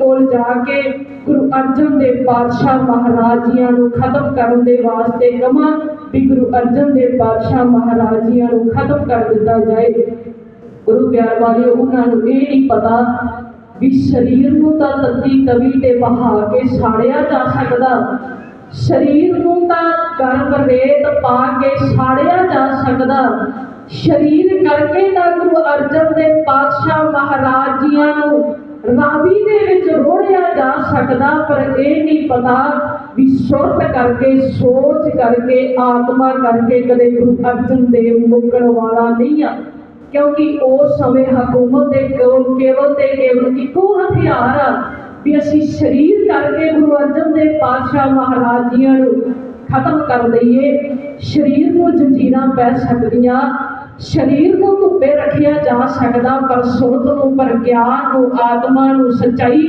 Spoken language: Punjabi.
ਕੋਲ ਜਾ ਕੇ ਗੁਰੂ ਅਰਜਨ ਦੇਵ ਪਾਤਸ਼ਾਹ ਮਹਾਰਾਜ ਜੀਆਂ ਨੂੰ ਖਤਮ ਕਰਨ ਦੇ ਵਾਸਤੇ ਕਮਾ ਵੀ ਗੁਰੂ ਅਰਜਨ ਦੇਵ ਪਾਤਸ਼ਾਹ ਮਹਾਰਾਜ ਜੀਆਂ ਨੂੰ ਖਤਮ ਕਰ ਦਿੱਤਾ ਜਾਏ। ਗੁਰੂ ਪਿਆਰ ਵਾਲਿਓ, ਉਹਨਾਂ ਨੂੰ ਇਹ ਨਹੀਂ ਪਤਾ ਵੀ ਸਰੀਰ ਨੂੰ ਤਾਂ ਤੱਤੀ ਤਵੀ ਤੇ ਵਹਾ ਕੇ ਸਾੜਿਆ ਜਾ ਸਕਦਾ। ਸਰੀਰ ਨੂੰ ਤਾਂ ਗਰਮ ਰੇਤ ਪਾ ਕੇ ਸਾੜਿਆ ਜਾ ਸਕਦਾ। ਸਰੀਰ ਕਰਕੇ ਤਾਂ ਗੁਰੂ ਅਰਜਨ ਦੇ ਪਾਤਸ਼ਾਹ ਮਹਾਰਾਜ ਜੀਆਂ ਨੂੰ ਰਾਵੀ ਦੇ ਵਿੱਚ ਜਾ ਸਕਦਾ, ਪਰ ਇਹ ਨਹੀਂ ਪਤਾ ਵੀ ਸੁਰਤ ਕਰਕੇ, ਸੋਚ ਕਰਕੇ, ਆਤਮਾ ਕਰਕੇ ਕਦੇ ਗੁਰੂ ਅਰਜਨ ਦੇਵ ਮੁੱਕਣ ਵਾਲਾ ਨਹੀਂ ਆ। ਕਿਉਂਕਿ ਉਸ ਸਮੇਂ ਹਕੂਮਤ ਦੇ ਕੋਲ ਕੇਵਲ ਤੇ ਕੇਵਲ ਇੱਕੋ ਹਥਿਆਰ ਆ ਵੀ ਅਸੀਂ ਸਰੀਰ ਕਰਕੇ ਗੁਰੂ ਅਰਜਨ ਦੇਵ ਪਾਤਸ਼ਾਹ ਮਹਾਰਾਜ ਜੀਆਂ ਨੂੰ ਖਤਮ ਕਰ ਦਈਏ। ਸਰੀਰ ਨੂੰ ਜੰਜੀਰਾਂ ਪੈ ਸਕਦੀਆਂ, ਸਰੀਰ ਨੂੰ ਧੁੱਪੇ ਰੱਖਿਆ ਜਾ ਸਕਦਾ, ਪਰ ਸੁਰਤ ਨੂੰ, ਪਰ ਗਿਆਨ ਨੂੰ, ਆਤਮਾ ਨੂੰ, ਸੱਚਾਈ